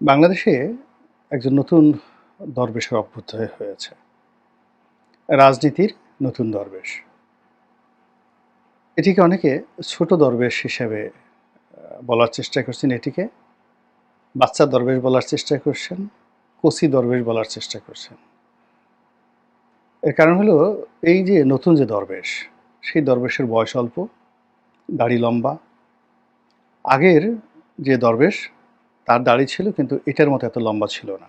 বাংলাদেশে একজন নতুন দরবেশের অভ্যুদয় হয়েছে। রাজনীতির নতুন দরবেশ। এটিকে অনেকে ছোট দরবেশ হিসেবে বলার চেষ্টা করছেন। এটিকে বাচ্চা দরবেশ বলার চেষ্টা করছেন কচি দরবেশ বলার চেষ্টা করছেন। এর কারণ হলো, এই যে নতুন যে দরবেশ, সেই দরবেশের বয়স অল্প, দাড়ি লম্বা। আগের যে দরবেশ তার দাড়ি ছিল, কিন্তু এটার মতো এত লম্বা ছিল না।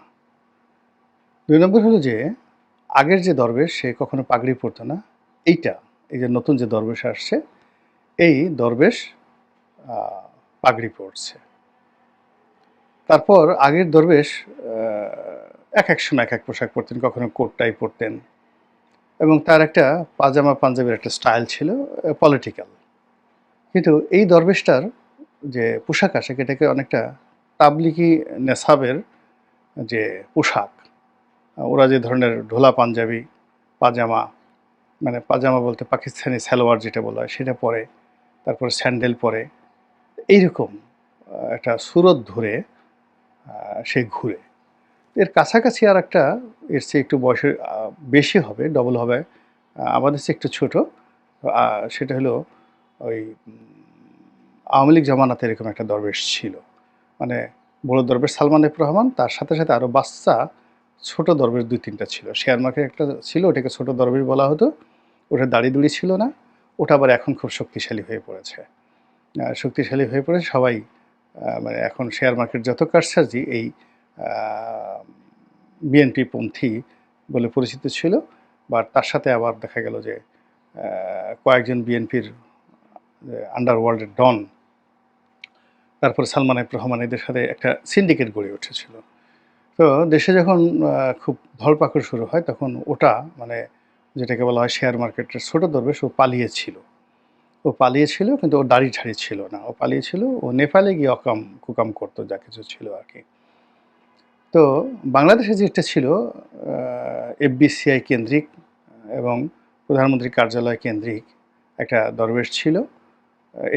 দুই নম্বর হলো যে, আগের যে দরবেশ, সে কখনো পাগড়ি পরতো না। এইটা, এই যে নতুন যে দরবেশ আসছে, এই দরবেশ পাগড়ি পরছে। তারপর আগের দরবেশ এক এক সময় এক এক পোশাক পরতেন, কখনো কোটটাই পরতেন। এবং তার একটা পাজামা পাঞ্জাবের একটা স্টাইল ছিল পলিটিক্যাল। কিন্তু এই দরবেশটার যে পোশাক আশাক এটাকে অনেকটা তাবলিকি নেসাবের যে পোশাক ওরা যে ধরনের ঢোলা পাঞ্জাবি পাজামা মানে পাজামা বলতে পাকিস্তানি সালোয়ার যেটা বলা হয় সেটা পরে তারপরে স্যান্ডেল পরে এইরকম একটা সুরত ধরে সে ঘুরে। এর কাছাকাছি আর একটা এর চেয়ে একটু বয়সের আহ, বেশি হবে ডবল হবে আমাদের চেয়ে একটু ছোট সেটা হলো ওই আওয়ামী লীগ জামানাতে এরকম একটা দরবেশ ছিল। মানে বড় দরবেশ সালমান এফ রহমান, তার সাথে সাথে আরও বাচ্চা ছোট দরবেশ দুই তিনটা ছিল। শেয়ার মার্কেট একটা ছিল, ওটাকে ছোট দরবেশ বলা হতো। ওটা দাড়ি দুড়ি ছিল না। ওটা আবার এখন খুব শক্তিশালী হয়ে পড়েছে। শক্তিশালী হয়ে পড়ে সবাই মানে এখন শেয়ার মার্কেট যত কারসাজি, এই বিএনপি পন্থী বলে পরিচিত ছিল। বা তার সাথে আবার দেখা গেল যে কয়েকজন বিএনপির আন্ডারওয়ার্ল্ডের ডন তারপর সালমান রহমান এদের সাথে একটা সিন্ডিকেট গড়ে উঠেছিল। তো দেশে যখন খুব ধরপাকড় শুরু হয়, তখন ওটা মানে যেটাকে বলা হয় শেয়ার মার্কেটের ছোট দরবেশ, ও পালিয়েছিল। ও পালিয়েছিল, কিন্তু ওর দাড়ি ঠাড়ি ছিল না। ও পালিয়েছিল, ও নেপালে গিয়ে অকাম, কুকাম করতো, যা কিছু ছিল আর কি। তো বাংলাদেশে যেটা ছিল এফবিসিআই কেন্দ্রিক এবং প্রধানমন্ত্রী কার্যালয় কেন্দ্রিক একটা দরবেশ ছিল।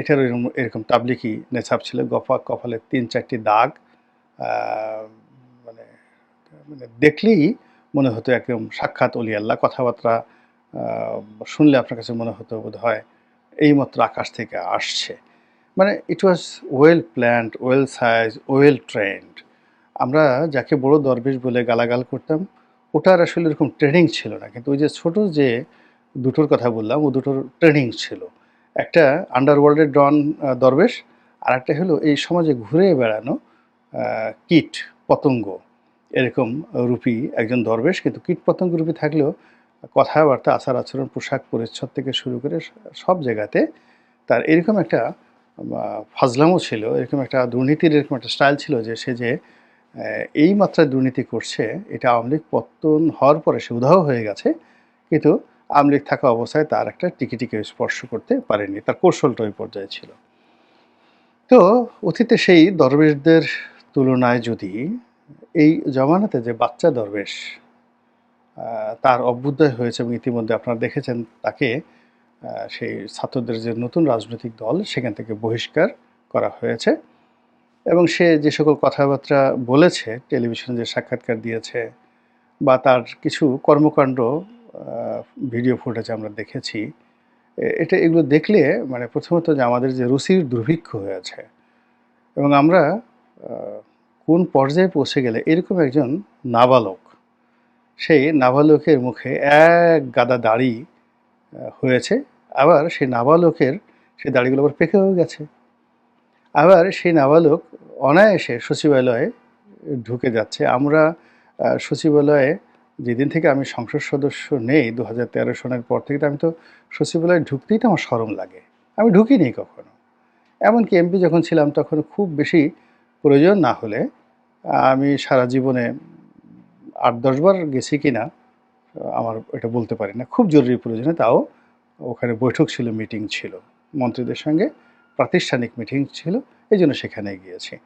এটার এরকম এরকম তাবলিকি নেছাপ ছিল। গফা কপালে তিন চারটি দাগ মানে মানে দেখলেই মনে হতো একদম সাক্ষাৎ অলি আল্লাহ। কথাবার্তা শুনলে আপনার কাছে মনে হতো বোধ হয় এইমাত্র আকাশ থেকে আসছে। মানে it was well planned well size well trained আমরা যাকে বড় দরবেশ বলে গালাগাল করতাম, ওটার আসলে এরকম ট্রেনিং ছিল না। কিন্তু ওই যে ছোট যে দুটোর কথা বললাম, ও দুটোর ট্রেনিং ছিল। একটা আন্ডারওয়ার্ল্ডের ডন দরবেশ আর একটা হলো এই সমাজে ঘুরে বেড়ানো কীট পতঙ্গ। এরকম রূপী একজন দরবেশ, কিন্তু কীট পতঙ্গ রূপী থাকলেও কথাবার্তা, আচার আচরণ, পোশাক পরিচ্ছদ থেকে শুরু করে সব জায়গাতে তার এরকম একটা ফাজলামও ছিল, এরকম একটা দুর্নীতির এরকম একটা স্টাইল ছিল যে সে যে এই মাত্রায় দুর্নীতি করছে, এটা আওয়ামী লীগ পতন হওয়ার পরে সে উধাও হয়ে গেছে, কিন্তু আওয়ামী লীগ থাকা অবস্থায় তার একটা টিকিটিকে স্পর্শ করতে পারেনি। তার কৌশলটা ওই পর্যায়ে ছিল। তো অতীতে সেই দরবেশদের তুলনায় যদি এই জমানাতে যে বাচ্চা দরবেশ তার অভ্যুদয় হয়েছে এবং ইতিমধ্যে আপনারা দেখেছেন তাকে সেই ছাত্রদের যে নতুন রাজনৈতিক দল, সেখান থেকে বহিষ্কার করা হয়েছে। এবং সে যে সকল কথাবার্তা বলেছে, টেলিভিশনে যে সাক্ষাৎকার দিয়েছে বা তার কিছু কর্মকাণ্ড ভিডিও ফুটেজ আমরা দেখেছি এটা এগুলো দেখলে মানে প্রথমত যে আমাদের যে রুচির দুর্ভিক্ষ হয়েছে এবং আমরা কোন পর্যায়ে পৌঁছে গেলে এরকম একজন নাবালক, সেই নাবালকের মুখে এক গাদা দাড়ি হয়েছে, আবার সেই নাবালকের, সেই দাড়িগুলো আবার পেকেও গেছে, আবার সেই নাবালক অনায়াসে সচিবালয়ে ঢুকে যাচ্ছে, আমরা সচিবালয়ে যেদিন থেকে আমি সংসদ সদস্য নেই দু হাজার তেরো সনের পর থেকে আমি তো সচিবালয়ে ঢুকতেই তো আমার সরম লাগে। আমি ঢুকিনি কখনো। এমনকি এমপি যখন ছিলাম তখন খুব বেশি প্রয়োজন না হলে আমি সারা জীবনে আট দশবার গেছি কি না আমার এটা বলতে পারি না। খুব জরুরি প্রয়োজনে তাও ওখানে বৈঠক ছিল, মিটিং ছিল। মন্ত্রীদের সঙ্গে প্রাতিষ্ঠানিক মিটিং ছিল, এই জন্য সেখানে গিয়েছি।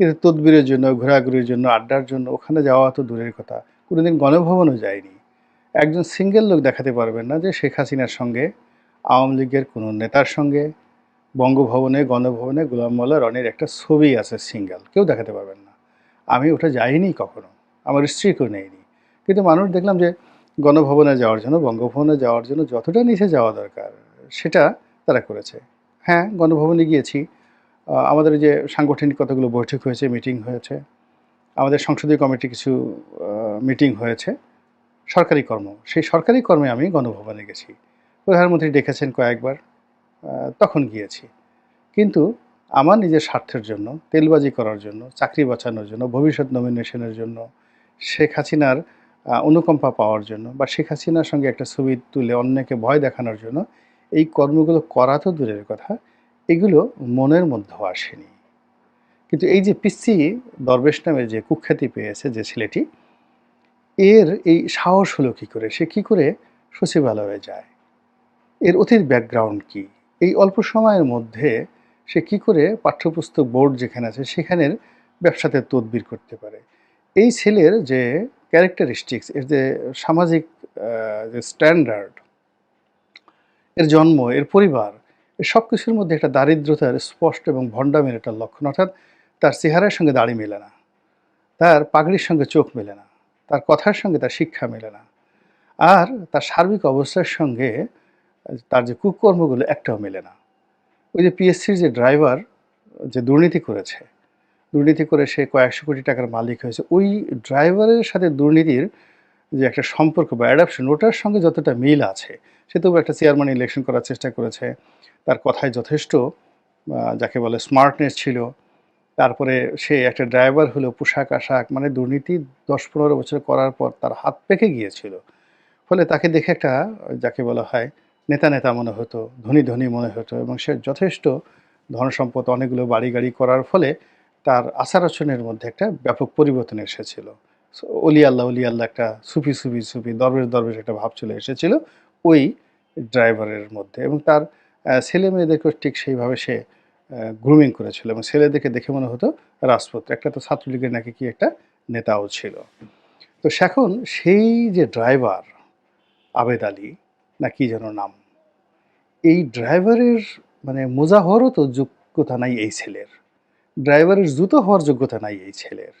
কিন্তু তদবিরের জন্য, ঘোরাঘুরির জন্য, আড্ডার জন্য, ওখানে যাওয়া তো দূরের কথা। কোনোদিন গণভবনও যায়নি। একজন সিঙ্গেল লোক দেখাতে পারবেন না যে শেখ হাসিনার সঙ্গে, আওয়ামী লীগের কোনো নেতার সঙ্গে, বঙ্গভবনে, গণভবনে গোলাম মোল্লা রনির একটা ছবি আছে সিঙ্গেল, কেউ দেখাতে পারবেন না। আমি ওটা যাইনি কখনো, আমার স্ত্রীকেও নেয়নি। কিন্তু মানুষ দেখলাম যে গণভবনে যাওয়ার জন্য, বঙ্গভবনে যাওয়ার জন্য যতটা নিচে যাওয়া দরকার, সেটা তারা করেছে। হ্যাঁ গণভবনে গিয়েছি। আমাদের যে সাংগঠনিক কতগুলো বৈঠক হয়েছে, মিটিং হয়েছে। আমাদের সংসদীয় কমিটি কিছু মিটিং হয়েছে। সরকারি কর্ম। সেই সরকারি কর্মে আমি গণভবনে গেছি। প্রধানমন্ত্রী ডেকেছেন কয়েকবার তখন গিয়েছি। কিন্তু আমার নিজের স্বার্থের জন্য, তেলবাজি করার জন্য, চাকরি বাঁচানোর জন্য, ভবিষ্যৎ নমিনেশনের জন্য, শেখ হাসিনার অনুকম্পা পাওয়ার জন্য বা শেখ হাসিনার সঙ্গে একটা ছবি তুলে অন্যকে ভয় দেখানোর জন্য, এই কর্মগুলো করা তো দূরের কথা, এগুলো মনের মধ্যেও আসেনি। কিন্তু এই যে পিসি দরবেশ নামে যে কুখ্যাতি পেয়েছে যে ছেলেটি, এর এই সাহস হলো কী করে? সে কি করে সচিবালয়ে যায়? এর অতীত ব্যাকগ্রাউন্ড কি? এই অল্প সময়ের মধ্যে সে কি করে পাঠ্যপুস্তক বোর্ড যেখানে আছে, সেখানের ব্যবসাতে তদবির করতে পারে? এই ছেলের যে ক্যারেক্টারিস্টিক্স এর যে সামাজিক যে স্ট্যান্ডার্ড এর জন্ম, এর পরিবার সব কিছুর মধ্যে একটা দারিদ্রতার স্পষ্ট এবং ভণ্ডামের একটা লক্ষণ। অর্থাৎ তার চেহারার সঙ্গে দাড়ি মেলে না, তার পাগড়ির সঙ্গে চোখ মেলে না, তার কথার সঙ্গে তার শিক্ষা মেলে না, আর তার সার্বিক অবস্থার সঙ্গে তার যে কুকর্মগুলো একটাও মেলে না। ওই যে পিএসসির যে ড্রাইভার যে দুর্নীতি করেছে, দুর্নীতি করে সে কয়েকশো কোটি টাকার মালিক হয়েছে, ওই ড্রাইভারের সাথে দুর্নীতির যে একটা সম্পর্ক বা অ্যাডাপশন ওটার সঙ্গে যতটা মিল আছে, সে তবু একটা চেয়ারম্যান ইলেকশন করার চেষ্টা করেছে, তার কথায় যথেষ্ট যাকে বলে স্মার্টনেস ছিল তারপরে সে একটা ড্রাইভার হলো পোশাক আশাক মানে দুর্নীতি দশ পনেরো বছর করার পর তার হাত পেকে গিয়েছিল। ফলে তাকে দেখে একটা, যাকে বলা হয় নেতা নেতা মনে হতো, ধনী ধনী মনে হতো এবং সে যথেষ্ট ধন সম্পদ অনেকগুলো বাড়ি গাড়ি করার ফলে তার আচার আচরণের মধ্যে একটা ব্যাপক পরিবর্তন এসেছিল। অলি আল্লাহ অলি আল্লাহ একটা সুফি সুফি সুফি, দরবেশ দরবেশ একটা ভাব চলে এসেছিল ওই ড্রাইভারের মধ্যে এবং তার ছেলে মেয়েদেরকেও ঠিক সেইভাবে সে গ্রুমিং করেছিল এবং ছেলেদেরকে দেখে মনে হতো রাজপুত্র। একটা তো ছাত্রলীগের নাকি কি একটা নেতাও ছিল। তো এখন সেই যে ড্রাইভার আবেদ আলী, না কি যেন নাম, এই ড্রাইভারের মানে মোজা হওয়ারও তো যোগ্যতা নাই এই ছেলের। ড্রাইভারের জুতো হওয়ার যোগ্যতা নাই এই ছেলের।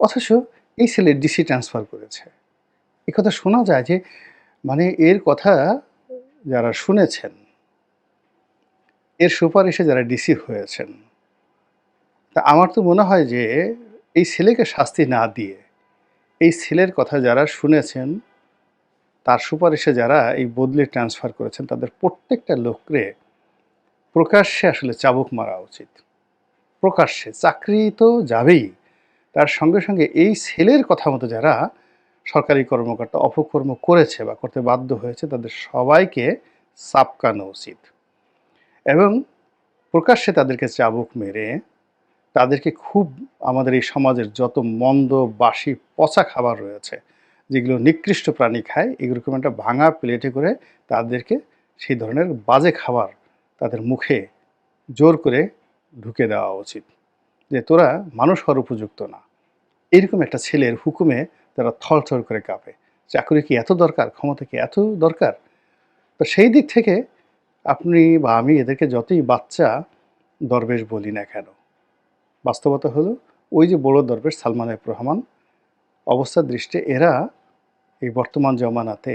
অথচ এই ছেলে ডিসি ট্রান্সফার করেছে। কথা শোনা যায় যে মানে এর কথা যারা শুনেছেন এর সুপারিশে যারা ডিসি হয়েছেন, তা আমার তো মনে হয় যে এই ছেলেকে শাস্তি না দিয়ে এই ছেলের কথা যারা শুনেছেন, তার সুপারিশে যারা এই বদলি ট্রান্সফার করেছেন, তাদের প্রত্যেকটা লোকরে প্রকাশ্যে আসলে চাবুক মারা উচিত। প্রকাশ্যে, চাকরি তো যাবেই। তার সঙ্গে সঙ্গে এই ছেলের কথা মতো যারা সরকারি কর্মকর্তা অপকর্ম করেছে বা করতে বাধ্য হয়েছে, তাদের সবাইকে সাপকানো উচিত। এবং প্রকাশ্যে তাদেরকে চাবুক মেরে তাদেরকে খুব আমাদের এই সমাজের যত মন্দ, বাসি, পচা খাবার রয়েছে, যেগুলো নিকৃষ্ট প্রাণী খায় এরকম একটা ভাঙা প্লেটে করে তাদেরকে সেই ধরনের বাজে খাবার তাদের মুখে জোর করে ঢুকে দেওয়া উচিত। যে তোরা মানুষ হওয়ার উপযুক্ত না। এরকম একটা ছেলের হুকুমে তারা থরথর করে কাঁপে। চাকরি কি এত দরকার? ক্ষমতা কি এত দরকার? তো সেই দিক থেকে আপনি বা আমি এদেরকে যতই বাচ্চা দরবেশ বলি না কেন, বাস্তবতা হলো ওই যে বড় দরবেশ সালমান এফ রহমান অবস্থার দৃষ্টে এরা এই বর্তমান জমানাতে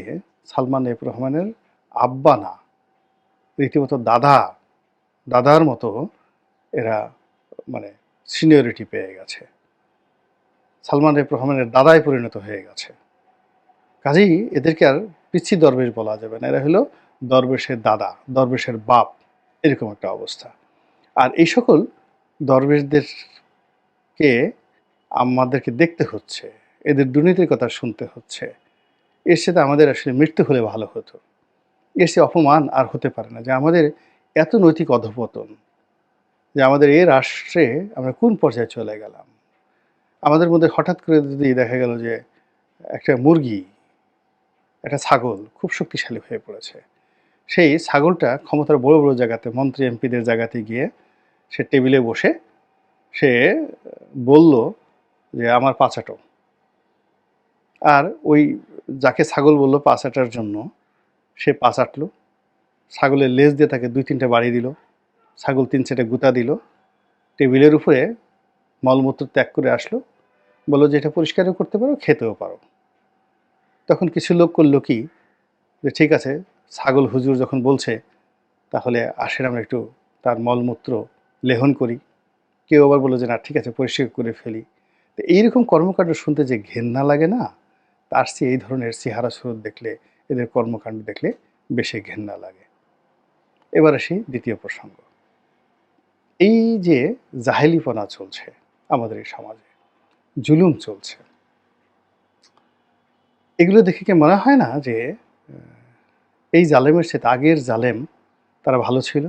সালমান এফ রহমানের আব্বা না, রীতিমতো দাদা, দাদার মতো এরা মানে সিনিয়রিটি পেয়ে গেছে। সালমান এফ রহমানের দাদায় পরিণত হয়ে গেছে। কাজেই এদেরকে আর পিচ্ছি দরবেশ বলা যাবে না। এরা হলো দরবেশের দাদা, দরবেশের বাপ, এরকম একটা অবস্থা। আর এই সকল দরবেশদেরকে আমাদেরকে দেখতে হচ্ছে, এদের দুর্নীতির কথা শুনতে হচ্ছে। এর সাথে আমাদের আসলে মৃত্যু হলে ভালো হতো। এর সে অপমান আর হতে পারে না যে আমাদের এত নৈতিক অধপতন, যে আমাদের এই রাষ্ট্রে আমরা কোন পর্যায়ে চলে গেলাম। আমাদের মধ্যে হঠাৎ করে যদি দেখা গেল যে একটা মুরগি, একটা ছাগল খুব শক্তিশালী হয়ে পড়েছে সেই ছাগলটা ক্ষমতার বড় বড় জায়গাতে, মন্ত্রী, এমপিদের জায়গাতে গিয়ে সে টেবিলে বসে সে বলল যে, আমার পাচাটো আর ওই যাকে ছাগল বলল পাচাটার জন্য, সে পাচাটলো ছাগলের লেজ দিয়ে তাকে দুই তিনটে বাড়ি দিল। ছাগল তিন চারটে গুতা দিল। টেবিলের উপরে মলমূত্র ত্যাগ করে আসলো। বলল যে, এটা পরিষ্কারও করতে পারো, খেতেও পারো। তখন কিছু লোক করল কি, যে, ঠিক আছে ছাগল হুজুর যখন বলছে, তাহলে আসেন আমরা একটু তার মলমূত্র লেহন করি। কেউ আবার বলল যে, না, ঠিক আছে, পরিষ্কার করে ফেলি। তো এইরকম কর্মকাণ্ড শুনতে যে ঘেন্না লাগে না, তার চেয়ে এই ধরনের চেহারা সুরত দেখলে, এদের কর্মকাণ্ড দেখলে বেশি ঘেন্না লাগে। এবার আসি দ্বিতীয় প্রসঙ্গ। এই যে জাহেলিপনা চলছে আমাদের এই সমাজে, জুলুম চলছে। এগুলো দেখে কি মনে হয় না যে এই জালেমের সাথে আগের জালেম তারা ভালো ছিল?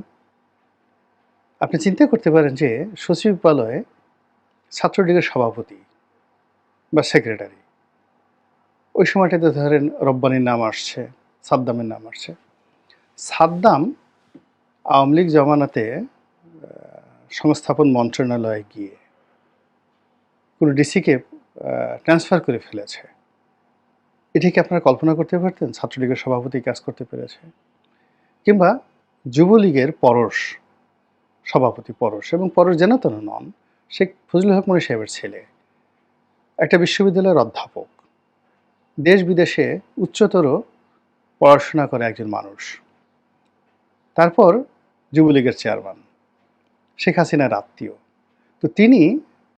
আপনি চিন্তা করতে পারেন যে সচিবালয়ে ছাত্রলীগের সভাপতি বা সেক্রেটারি, ওই সময়টাতে ধরেন রব্বানির নাম আসছে, সাদ্দামের নাম আসছে। সাদ্দাম আওয়ামী লীগ জমানাতে সংস্থাপন মন্ত্রণালয়ে গিয়ে কোনো ডিসিকে ট্রান্সফার করে ফেলেছে। এটি কি আপনারা কল্পনা করতে পারতেন? ছাত্রলীগের সভাপতি কাজ করতে পেরেছে। কিংবা যুবলীগের পরশ, সভাপতি পরশ এবং পরশ জেনাতন নন, শেখ ফজলুল হক মনি সাহেবের ছেলে, একটা বিশ্ববিদ্যালয়ের অধ্যাপক, দেশ বিদেশে উচ্চতর পড়াশোনা করে একজন মানুষ। তারপর যুবলীগের চেয়ারম্যান, শেখ হাসিনার আত্মীয়। তো তিনি